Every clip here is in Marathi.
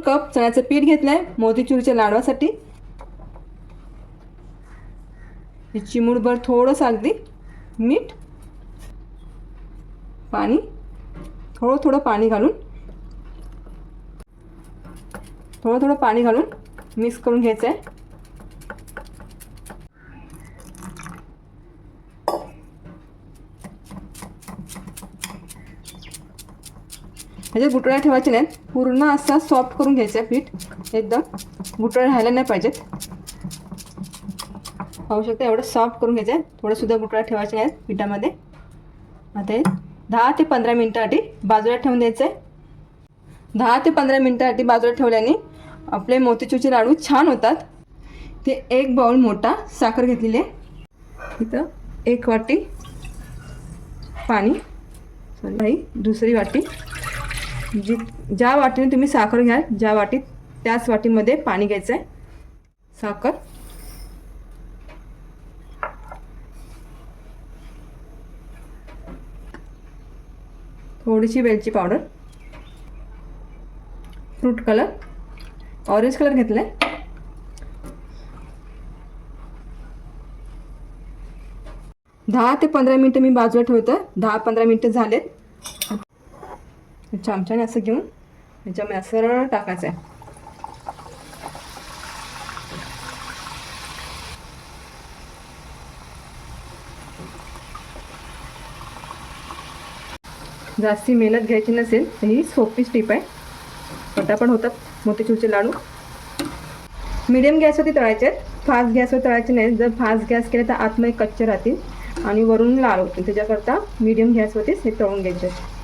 कप चण्याचं पीठ घेतलं आहे मोतीचूरच्या लाडवासाठी. चिमूडभर थोडंसं अगदी मीठ. पाणी. थोडं थोडं पाणी घालून. थोडं थोडं पाणी घालून मिक्स करून घ्यायचं आहे म्हणजे ह्याच्यात गुटळ्या ठेवायचे नाहीत. पूर्ण असा सॉफ्ट करून घ्यायचं आहे पीठ. एकदम गुटळ्या राहायला नाही पाहिजेत. पाहू शकता एवढं सॉफ्ट करून घ्यायचं आहे. थोडंसुद्धा गुटळ्या ठेवायचे नाहीत पिठामध्ये. आता हे दहा ते पंधरा मिनटासाठी बाजूला ठेवून द्यायचं आहे. दहा ते पंधरा मिनटासाठी बाजूला ठेवल्याने आपले मोतीचूरचे लाडू छान होतात. ते एक बाउल मोठा साखर घेतलेली आहे. इथं एक वाटी पाणी सॉरी दुसरी वाटी जी ज्या वाटीने तुम्ही साखर घ्याल ज्या वाटीत त्याच वाटीमध्ये पाणी घ्यायचं आहे साखर. थोडीशी वेलची powder. Fruit colour. Orange colour घेतला आहे दहा ते पंधरा मिनटं मी बाजूला ठेवतं. दहा पंधरा मिनटं झालेत. चमच्याने असं घेऊन ह्याच्यामध्ये असं सरळ टाकायचं आहे. जास्ती मेहनत घ्यायची नसेल तर ही सोपी स्टीप आहे. पटापट होतात मोतीचूरचे लाडू. मिडियम गॅसवरती तळायचे आहेत. फास्ट गॅसवर तळायचे नाही जर फास्ट गॅस केले तर आतमध्ये कच्चे राहतील आणि वरून लाल होतील त्याच्याकरता मिडियम गॅसवरतीच हे तळून घ्यायचे आहेत.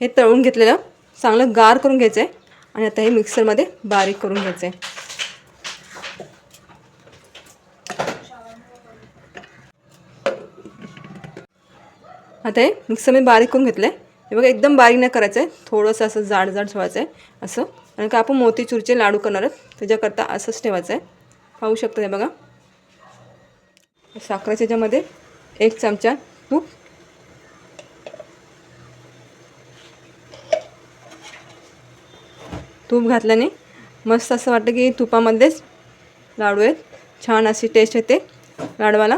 हे तळून घेतलेलं चांगलं गार करून घ्यायचं आहे आणि आता हे मिक्सरमध्ये बारीक करून घ्यायचं आहे आता हे मिक्सरमध्ये बारीक करून घेतलं आहे हे बघा एकदम बारीक नाही करायचं आहे थोडंसं असं जाड जाड ठेवायचं आहे असं. आणि का आपण मोतीचूरचे लाडू करणार आहोत त्याच्याकरता असंच ठेवायचं आहे पाहू शकता हे बघा. साखरेच्या ह्याच्यामध्ये एक चमचा तूप तूप घातल्याने मस्त असं वाटतं की तुपामध्येच लाडू आहेत. छान अशी टेस्ट येते लाडवाला.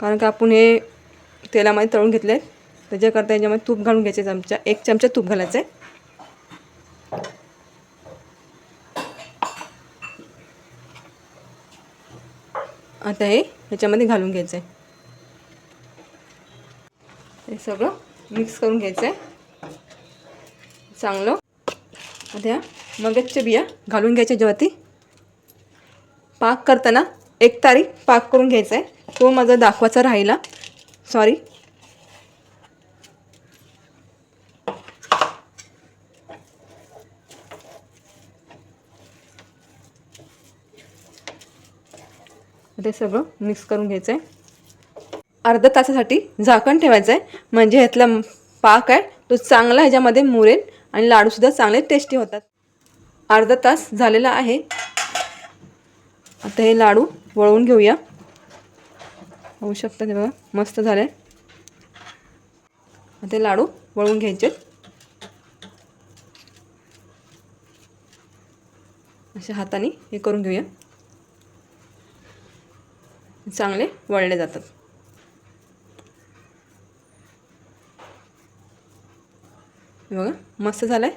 कारण का आपण हे तेलामध्ये तळून घेतले आहेत त्याच्याकरता याच्यामध्ये तूप घालून घ्यायचे चमचा एक चमचा तूप घालायचं आहे. आता हे ह्याच्यामध्ये घालून घ्यायचं आहे. हे सगळं मिक्स करून घ्यायचं आहे. चांगलं. आता मगजच्या बिया घालून घ्यायच्या जेव्हा पाक करताना एक तारी पाक करून घ्यायचा आहे तो माझा दाखवायचा राहिला. सॉरी ते सगळं मिक्स करून घ्यायचं आहे अर्धा तासासाठी झाकण ठेवायचं आहे म्हणजे ह्यातला पाक आहे तो चांगला ह्याच्यामध्ये मुरेल. आणि लाडूसुद्धा चांगले टेस्टी होतात. अर्धा तास झालेला आहे. आता हे लाडू वळवून घेऊया. होऊ शकतं बघा मस्त झाले आता हे लाडू वळवून घ्यायचे. अशा हाताने हे करून घेऊया. चांगले वळले जातात. हे बघा मस्त झालं आहे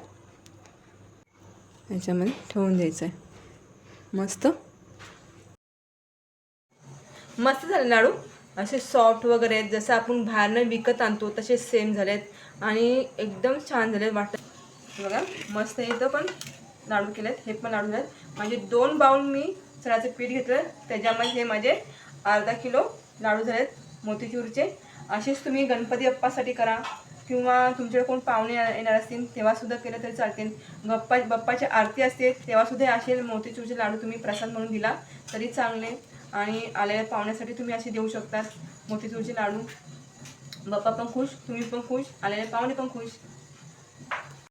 याच्यामध्ये ठेवून द्यायचं आहे मस्त. मस्त झाले लाडू. असे सॉफ्ट वगैरे आहेत जसं आपण बाहेरनं विकत आणतो तसे सेम झालेत. आणि एकदम छान झाले वाटत. बघा मस्त इथं पण लाडू केलेत हे पण लाडू झालेत. म्हणजे दोन बाउल मी चण्याचं पीठ घेतलं त्याच्यामध्ये हे माझे अर्धा किलो लाडू झालेत मोतीचूरचे. असेच तुम्ही गणपती अप्पासाठी करा. किंवा तुमच्याकडे कोण पाहुणे येणार असतील तेव्हासुद्धा केलं तरी चालतील. गप्पा बाप्पाची आरती असते तेव्हासुद्धा असे मोतीचूरचे लाडू तुम्ही प्रसाद म्हणून दिला तरी चांगले. आणि आलेल्या पाहुण्यासाठी तुम्ही असे देऊ शकतात मोतीचूरचे लाडू. बाप्पा पण खुश तुम्ही पण खुश आलेले पाहुणे पण खुश.